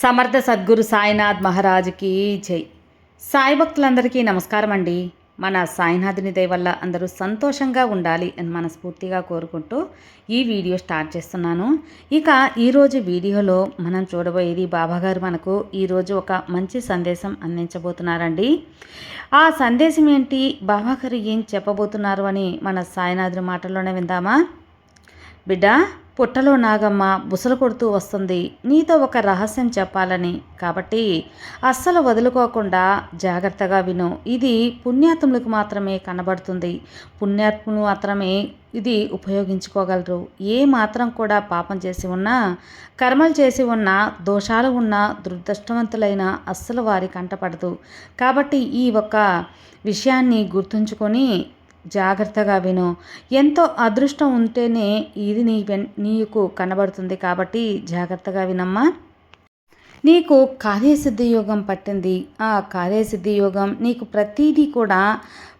సమర్థ సద్గురు సాయినాథ్ మహారాజుకి జై. సాయి భక్తులందరికీ నమస్కారం అండి. మన సాయినాథుని దయ వల్ల అందరూ సంతోషంగా ఉండాలి అని మనస్ఫూర్తిగా కోరుకుంటూ ఈ వీడియో స్టార్ట్ చేస్తున్నాను. ఇక ఈరోజు వీడియోలో మనం చూడబోయేది బాబాగారు మనకు ఈరోజు ఒక మంచి సందేశం అందించబోతున్నారండి. ఆ సందేశం ఏంటి? బాబాగారు ఏం చెప్పబోతున్నారు అని మన సాయినాథుని మాటల్లోనే విందామా? బిడ్డ పుట్టలో నాగమ్మ బుసలు కొడుతూ వస్తుంది. నీతో ఒక రహస్యం చెప్పాలని. కాబట్టి అస్సలు వదులుకోకుండా జాగ్రత్తగా విను. ఇది పుణ్యాత్ములకు మాత్రమే కనబడుతుంది. పుణ్యాత్ములు మాత్రమే ఇది ఉపయోగించుకోగలరు. ఏ మాత్రం కూడా పాపం చేసి ఉన్నా కర్మలు చేసి ఉన్నా దోషాలు ఉన్న దురదృష్టవంతులైన అస్సలు వారి కంటపడదు కాబట్టి ఈ ఒక్క విషయాన్ని గుర్తుంచుకొని జాగ్రత్తగా విను. ఎంతో అదృష్టం ఉంటేనే ఇది నీ వెన్ నీకు కనబడుతుంది కాబట్టి జాగ్రత్తగా వినమ్మా. నీకు కార్యసిద్ధి యోగం పట్టింది. ఆ కార్యసిద్ధి యోగం నీకు ప్రతిదీ కూడా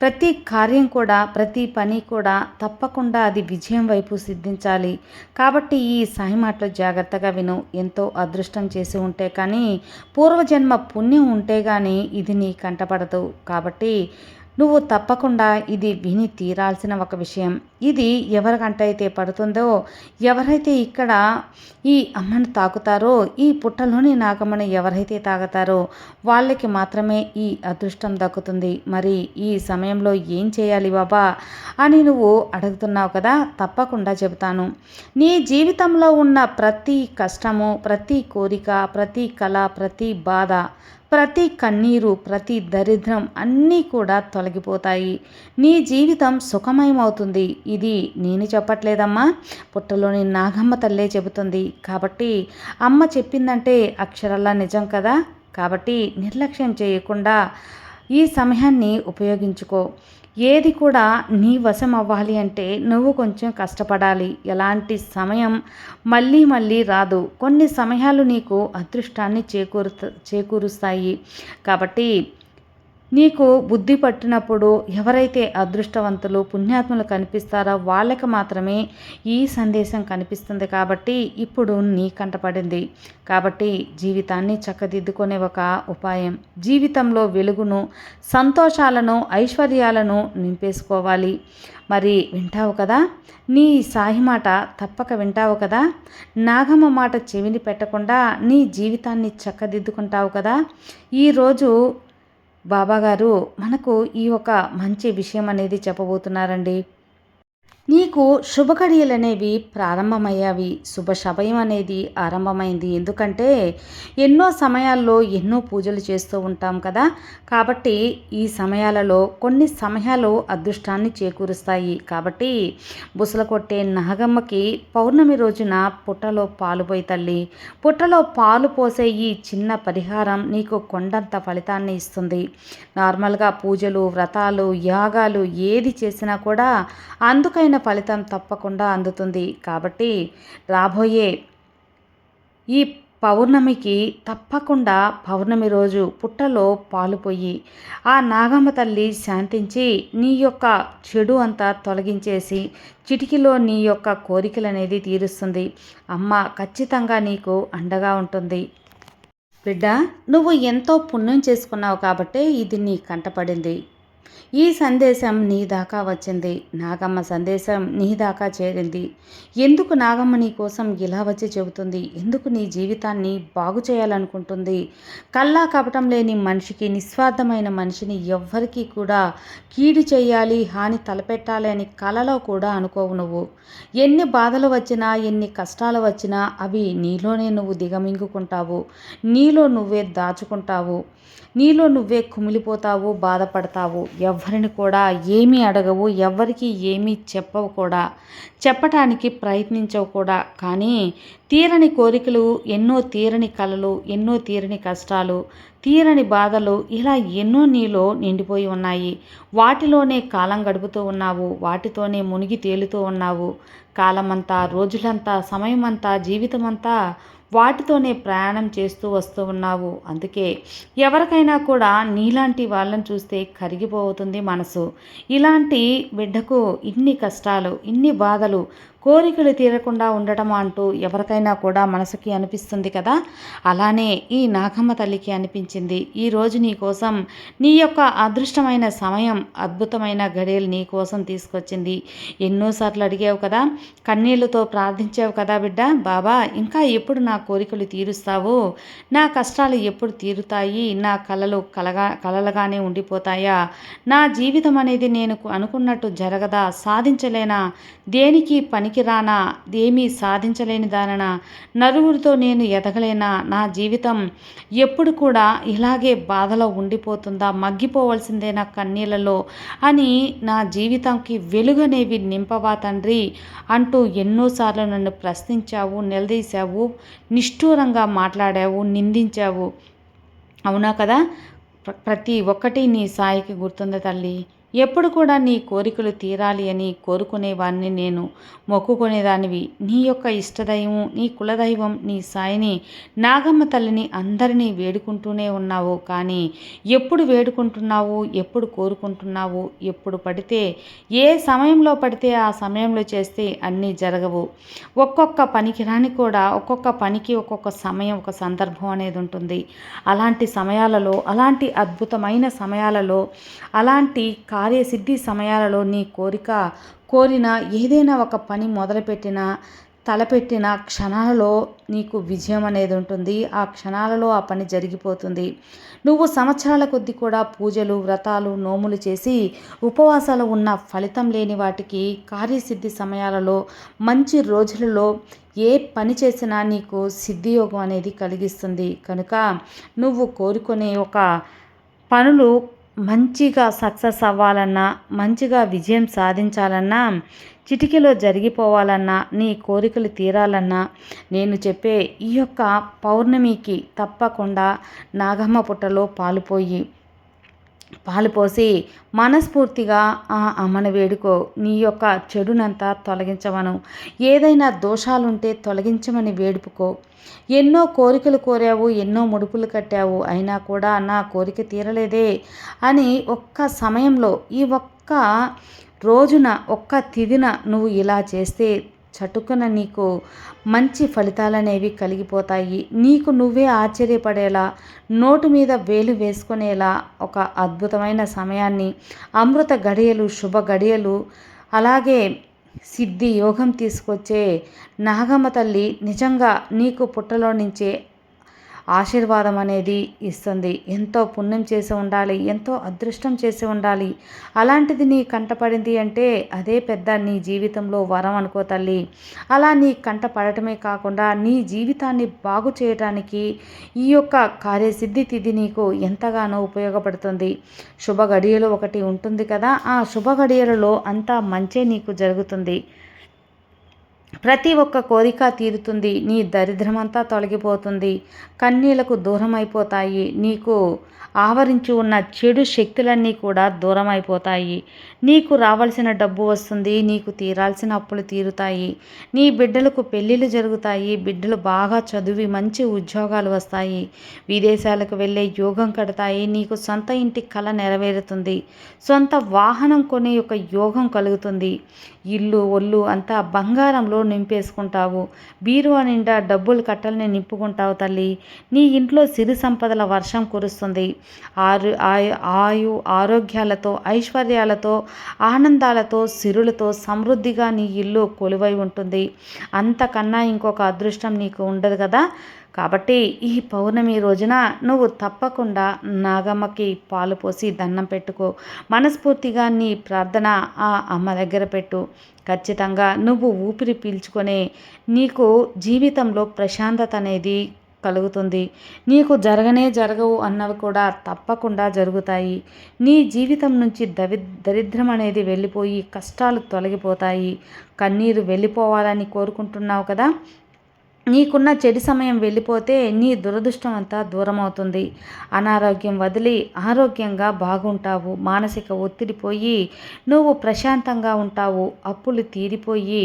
ప్రతి కార్యం కూడా ప్రతి పని కూడా తప్పకుండా అది విజయం వైపు సిద్ధించాలి. కాబట్టి ఈ సాయి మాటలు జాగ్రత్తగా విను. ఎంతో అదృష్టం చేసి ఉంటే కానీ పూర్వజన్మ పుణ్యం ఉంటే కానీ ఇది నీ కంటపడదు. కాబట్టి నువ్వు తప్పకుండా ఇది విని తీరాల్సిన ఒక విషయం. ఇది ఎవరికంటైతే పడుతుందో ఎవరైతే ఇక్కడ ఈ అమ్మను తాకుతారో ఈ పుట్టలోని నాగమ్మను ఎవరైతే తాగుతారో వాళ్ళకి మాత్రమే ఈ అదృష్టం దక్కుతుంది. మరి ఈ సమయంలో ఏం చేయాలి బాబా అని నువ్వు అడుగుతున్నావు కదా తప్పకుండా చెబుతాను. నీ జీవితంలో ఉన్న ప్రతి కష్టము ప్రతి కోరిక ప్రతి కళ ప్రతి బాధ ప్రతి కన్నీరు ప్రతి దరిద్రం అన్నీ కూడా తొలగిపోతాయి. నీ జీవితం సుఖమయమవుతుంది. ఇది నేను చెప్పట్లేదమ్మా. పుట్టలోని నాగమ్మ తల్లే చెబుతుంది. కాబట్టి అమ్మ చెప్పిందంటే అక్షరాల నిజం కదా. కాబట్టి నిర్లక్ష్యం చేయకుండా ఈ సమయాన్ని ఉపయోగించుకో. ఏది కూడా నీ వశం అవ్వాలి అంటే నువ్వు కొంచెం కష్టపడాలి. ఎలాంటి సమయం మళ్ళీ మళ్ళీ రాదు. కొన్ని సమయాలు నీకు అదృష్టాన్ని చేకూరు చేకూరుస్తాయి. కాబట్టి నీకు బుద్ధి పట్టినప్పుడు ఎవరైతే అదృష్టవంతులు పుణ్యాత్ములు కనిపిస్తారో వాళ్ళకి మాత్రమే ఈ సందేశం కనిపిస్తుంది కాబట్టి ఇప్పుడు నీ కంటపడింది కాబట్టి జీవితాన్ని చక్కదిద్దుకునే ఒక ఉపాయం. జీవితంలో వెలుగును సంతోషాలను ఐశ్వర్యాలను నింపేసుకోవాలి. మరి వింటావు కదా? నీ సాయి మాట తప్పక వింటావు కదా? నాగమ్మ మాట చెవిని పెట్టకుండా నీ జీవితాన్ని చక్కదిద్దుకుంటావు కదా? ఈరోజు బాబాగారు మనకు ఈ ఒక మంచి విషయం అనేది చెప్పబోతున్నారండి. నీకు శుభకడియలు అనేవి ప్రారంభమయ్యావి. శుభ సమయం అనేది ఆరంభమైంది. ఎందుకంటే ఎన్నో సమయాల్లో ఎన్నో పూజలు చేస్తూ ఉంటాం కదా. కాబట్టి ఈ సమయాలలో కొన్ని సమయాలు అదృష్టాన్ని చేకూరుస్తాయి. కాబట్టి బుసల కొట్టే నాగమ్మకి పౌర్ణమి రోజున పుట్టలో పాలు పోయి తల్లి. పుట్టలో పాలు పోసే ఈ చిన్న పరిహారం నీకు కొండంత ఫలితాన్ని ఇస్తుంది. నార్మల్గా పూజలు వ్రతాలు యాగాలు ఏది చేసినా కూడా అందుకైనా ఫలితం తప్పకుండా అందుతుంది. కాబట్టి రాబోయే ఈ పౌర్ణమికి తప్పకుండా పౌర్ణమి రోజు పుట్టలో పాలుపోయి ఆ నాగమ్మ తల్లి శాంతించి నీ యొక్క చెడు అంతా తొలగించేసి చిటికిలో నీ యొక్క కోరికలు అనేది తీరుస్తుంది. అమ్మ ఖచ్చితంగా నీకు అండగా ఉంటుంది. బిడ్డ నువ్వు ఎంతో పుణ్యం చేసుకున్నావు కాబట్టే ఇది నీ కంటపడింది ఈ సందేశం నీ దాకా వచ్చింది. నాగమ్మ సందేశం నీ దాకా చేరింది. ఎందుకు నాగమ్మ నీ కోసం ఇలా వచ్చి చెబుతుంది? ఎందుకు నీ జీవితాన్ని బాగు చేయాలనుకుంటుంది? కల్లా కపటం లేని మనిషికి నిస్వార్థమైన మనిషిని ఎవ్వరికీ కూడా కీడు చేయాలి హాని తలపెట్టాలి అని కలలో కూడా అనుకోవు నువ్వు. ఎన్ని బాధలు వచ్చినా ఎన్ని కష్టాలు వచ్చినా అవి నీలోనే నువ్వు దిగమింగుకుంటావు. నీలో నువ్వే దాచుకుంటావు. నీలో నువ్వే కుమిలిపోతావు బాధపడతావు. ఎవరిని కూడా ఏమీ అడగవు ఎవరికి ఏమీ చెప్పవు కూడా. చెప్పటానికి ప్రయత్నించవు కూడా. కానీ తీరని కోరికలు ఎన్నో తీరని కలలు ఎన్నో తీరని కష్టాలు తీరని బాధలు ఇలా ఎన్నో నీలో నిండిపోయి ఉన్నాయి. వాటిలోనే కాలం గడుపుతూ ఉన్నావు వాటితోనే మునిగి తేలుతూ ఉన్నావు. కాలమంతా రోజులంతా సమయమంతా జీవితమంతా వాటితోనే ప్రయాణం చేస్తూ వస్తూ ఉన్నావు. అందుకే ఎవరికైనా కూడా నీలాంటి వాళ్ళని చూస్తే కరిగిపోతుంది మనసు. ఇలాంటి బిడ్డకు ఇన్ని కష్టాలు ఇన్ని బాధలు కోరికలు తీరకుండా ఉండటం అంటూ ఎవరికైనా కూడా మనసుకి అనిపిస్తుంది కదా? అలానే ఈ నాగమ్మ తల్లికి అనిపించింది. ఈరోజు నీ కోసం నీ యొక్క అదృష్టమైన సమయం అద్భుతమైన గడియలు నీ కోసం తీసుకొచ్చింది. ఎన్నోసార్లు అడిగావు కదా? కన్నీళ్ళతో ప్రార్థించావు కదా బిడ్డ? బాబా ఇంకా ఎప్పుడు నా కోరికలు తీరుస్తావు? నా కష్టాలు ఎప్పుడు తీరుతాయి? నా కలలు కలగా కలలుగానే ఉండిపోతాయా? నా జీవితం అనేది నేను అనుకున్నట్టు జరగదా? సాధించలేనా? దేనికి పనికిరానా? ఏమీ సాధించలేని దాననా నలుగురితో నేను ఎదగలేనా? నా జీవితం ఎప్పుడు కూడా ఇలాగే బాధలో ఉండిపోతుందా? మగ్గిపోవలసిందే నా కన్నీళ్ళలో అని నా జీవితంకి వెలుగనేవి నింపవా తండ్రి? అంటూ ఎన్నోసార్లు నన్ను ప్రశ్నించావు నిలదీశావు నిష్ఠూరంగా మాట్లాడావు నిందించావు. అవునా కదా? ప్రతి ఒక్కటి నీ సాయికి గుర్తుంది తల్లి. ఎప్పుడు కూడా నీ కోరికలు తీరాలి అని కోరుకునేవాణ్ణి నేను. మొక్కుకునేదానివి. నీ యొక్క ఇష్టదైవం నీ కులదైవం నీ సాయిని నాగమ్మ తల్లిని అందరినీ వేడుకుంటూనే ఉన్నావు. కానీ ఎప్పుడు వేడుకుంటున్నావు? ఎప్పుడు కోరుకుంటున్నావు? ఎప్పుడు పడితే ఏ సమయంలో పడితే ఆ సమయంలో చేస్తే అన్నీ జరగవు. ఒక్కొక్క పనికిరాని కూడా ఒక్కొక్క పనికి ఒక్కొక్క సమయం ఒక సందర్భం అనేది ఉంటుంది. అలాంటి సమయాలలో అలాంటి అద్భుతమైన సమయాలలో అలాంటి కా కార్యసిద్ధి సమయాలలో నీ కోరిక కోరిన ఏదైనా ఒక పని మొదలుపెట్టిన తలపెట్టిన క్షణాలలో నీకు విజయం అనేది ఉంటుంది. ఆ క్షణాలలో ఆ పని జరిగిపోతుంది. నువ్వు సంవత్సరాల కొద్దీ కూడా పూజలు వ్రతాలు నోములు చేసి ఉపవాసాలు ఉన్న ఫలితం లేని వాటికి కార్యసిద్ధి సమయాలలో మంచి రోజులలో ఏ పని చేసినా నీకు సిద్ధియోగం అనేది కలిగిస్తుంది. కనుక నువ్వు కోరుకునే ఒక పనులు మంచిగా సక్సెస్ అవ్వాలన్నా మంచిగా విజయం సాధించాలన్నా చిటికెలో జరిగిపోవాలన్నా నీ కోరికలు తీరాలన్నా నేను చెప్పే ఈ యొక్క పౌర్ణమికి తప్పకుండా నాగమ్మ పుట్టలో పాలుపోయి పాలు పోసి మనస్ఫూర్తిగా ఆ అమ్మను వేడుకో నీ యొక్క చెడునంతా తొలగించమను. ఏదైనా దోషాలుంటే తొలగించమని వేడుపుకో. ఎన్నో కోరికలు కోరావు ఎన్నో ముడుపులు కట్టావు అయినా కూడా నా కోరిక తీరలేదే అని ఒక్క సమయంలో ఈ ఒక్క రోజున ఒక్క తిదిన నువ్వు ఇలా చేస్తే చటుకున నీకు మంచి ఫలితాలనేవి కలిగిపోతాయి. నీకు నువ్వే ఆశ్చర్యపడేలా నోటు మీద వేలు వేసుకునేలా ఒక అద్భుతమైన సమయాన్ని అమృత గడియలు శుభ గడియలు అలాగే సిద్ధి యోగం తీసుకొచ్చే నాగమ్మ తల్లి నిజంగా నీకు పుట్టలో నుంచే ఆశీర్వాదం అనేది ఇస్తుంది. ఎంతో పుణ్యం చేసి ఉండాలి ఎంతో అదృష్టం చేసి ఉండాలి. అలాంటిది నీ కంటపడింది అంటే అదే పెద్ద నీ జీవితంలో వరం అనుకో తల్లి. అలా నీ కంట పడటమే కాకుండా నీ జీవితాన్ని బాగు చేయటానికి ఈ యొక్క కార్యసిద్ధి తిథి నీకు ఎంతగానో ఉపయోగపడుతుంది. శుభ గడియలు ఒకటి ఉంటుంది కదా ఆ శుభ గడియలలో అంతా మంచే నీకు జరుగుతుంది. ప్రతి ఒక్క కోరిక తీరుతుంది. నీ దరిద్రమంతా తొలగిపోతుంది. కన్నీలకు దూరం అయిపోతాయి నీకు ఆవరించి ఉన్న చెడు శక్తులన్నీ కూడా దూరం అయిపోతాయి నీకు రావాల్సిన డబ్బు వస్తుంది నీకు తీరాల్సిన అప్పులు తీరుతాయి. నీ బిడ్డలకు పెళ్ళిళ్ళు జరుగుతాయి బిడ్డలు బాగా చదివి మంచి ఉద్యోగాలు వస్తాయి. విదేశాలకు వెళ్ళే యోగం కడతాయి నీకు సొంత ఇంటి కళ నెరవేరుతుంది. సొంత వాహనం కొనే ఒక యోగం కలుగుతుంది. ఇల్లు ఒళ్ళు అంతా బంగారంలో నింపేసుకుంటావు. బీరువా నిండా డబ్బులు కట్టాలని నింపుకుంటావు తల్లి. నీ ఇంట్లో సిరి సంపదల వర్షం కురుస్తుంది. ఆరు ఆయు ఆరోగ్యాలతో ఐశ్వర్యాలతో ఆనందాలతో సిరులతో సమృద్ధిగా నీ ఇల్లు కొలువై ఉంటుంది. అంతకన్నా ఇంకొక అదృష్టం నీకు ఉండదు కదా? కాబట్టి ఈ పౌర్ణమి రోజున నువ్వు తప్పకుండా నాగమ్మకి పాలు పోసి దండం పెట్టుకో. మనస్ఫూర్తిగా నీ ప్రార్థన ఆ అమ్మ దగ్గర పెట్టు. ఖచ్చితంగా నువ్వు ఊపిరి పీల్చుకొనే నీకు జీవితంలో ప్రశాంతత అనేది కలుగుతుంది. నీకు జరగనే జరగవు అన్నవి కూడా తప్పకుండా జరుగుతాయి. నీ జీవితం నుంచి దవి దరిద్రం అనేది వెళ్ళిపోయి కష్టాలు తొలగిపోతాయి. కన్నీరు వెళ్ళిపోవాలని కోరుకుంటున్నావు కదా? నీకున్న చెడు సమయం వెళ్ళిపోతే నీ దురదృష్టం అంతా దూరం అవుతుంది అనారోగ్యం వదిలి ఆరోగ్యంగా బాగుంటావు. మానసిక ఒత్తిడి పోయి నువ్వు ప్రశాంతంగా ఉంటావు. అప్పులు తీరిపోయి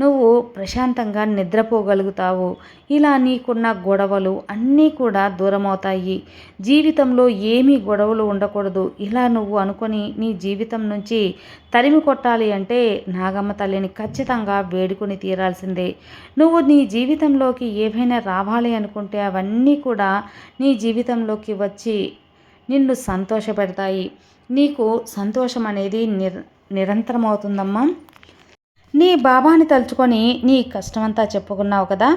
నువ్వు ప్రశాంతంగా నిద్రపోగలుగుతావు. ఇలా నీకున్న గొడవలు అన్నీ కూడా దూరం అవుతాయి జీవితంలో ఏమీ గొడవలు ఉండకూడదు. ఇలా నువ్వు అనుకొని నీ జీవితం నుంచి తరిమి కొట్టాలి అంటే నాగమ్మ తల్లిని ఖచ్చితంగా వేడుకొని తీరాల్సిందే. నువ్వు నీ జీవితంలోకి ఏవైనా రావాలి అనుకుంటే అవన్నీ కూడా నీ జీవితంలోకి వచ్చి నిన్ను సంతోషపెడతాయి. నీకు సంతోషం అనేది నిర్ నిరంతరం అవుతుందమ్మా నీ బాబాని తలుచుకొని నీ కష్టమంతా చెప్పుకున్నావు కదా?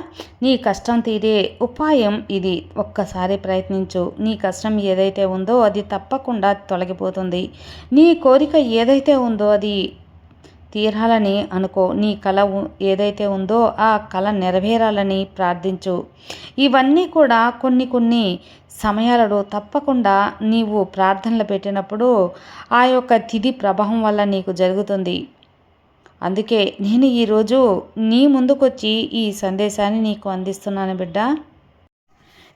నీ కష్టం తీరే ఉపాయం ఇది. ఒక్కసారి ప్రయత్నించు. నీ కష్టం ఏదైతే ఉందో అది తప్పకుండా తొలగిపోతుంది. నీ కోరిక ఏదైతే ఉందో అది తీరాలని అనుకో. నీ కళ ఏదైతే ఉందో ఆ కళ నెరవేరాలని ప్రార్థించు. ఇవన్నీ కూడా కొన్ని కొన్ని సమయాలలో తప్పకుండా నీవు ప్రార్థనలు పెట్టినప్పుడు ఆ యొక్క తిథి ప్రభావం వల్ల నీకు జరుగుతుంది. అందుకే నేను ఈరోజు నీ ముందుకొచ్చి ఈ సందేశాన్ని నీకు అందిస్తున్నాను బిడ్డ.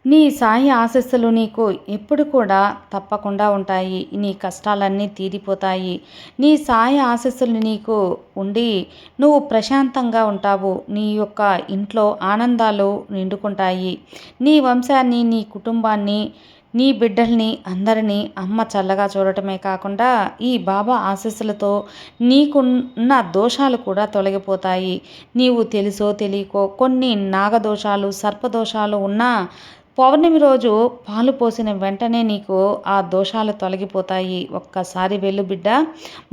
నీ సాయి ఆశస్సులు నీకు ఎప్పుడు కూడా తప్పకుండా ఉంటాయి. నీ కష్టాలన్నీ తీరిపోతాయి. నీ సాయి ఆశస్సులు నీకు ఉండి నువ్వు ప్రశాంతంగా ఉంటావు. నీ యొక్క ఇంట్లో ఆనందాలు నిండుకుంటాయి. నీ వంశాన్ని నీ కుటుంబాన్ని నీ బిడ్డల్ని అందరినీ అమ్మ చల్లగా చూడటమే కాకుండా ఈ బాబా ఆశీస్సులతో నీకున్న దోషాలు కూడా తొలగిపోతాయి. నీవు తెలుసో తెలియకో కొన్ని నాగదోషాలు సర్పదోషాలు ఉన్నా పౌర్ణమి రోజు పాలు పోసిన వెంటనే నీకు ఆ దోషాలు తొలగిపోతాయి. ఒక్కసారి వెళ్ళు బిడ్డ.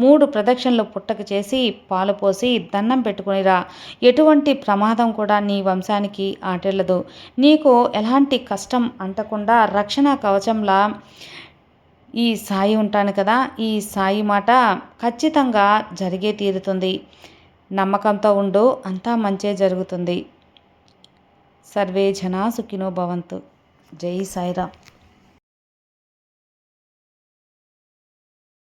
మూడు ప్రదక్షిణలు పుట్టక చేసి పాలు పోసి దండం పెట్టుకునిరా ఎటువంటి ప్రమాదం కూడా నీ వంశానికి ఆటెళ్ళదు. నీకు ఎలాంటి కష్టం అంటకుండా రక్షణ కవచంలా ఈ సాయి ఉంటాను కదా. ఈ సాయి మాట ఖచ్చితంగా జరిగే తీరుతుంది. నమ్మకంతో ఉండు అంతా మంచే జరుగుతుంది. సర్వే జనా సుఖినో భవంతు. జై సాయిరామ్.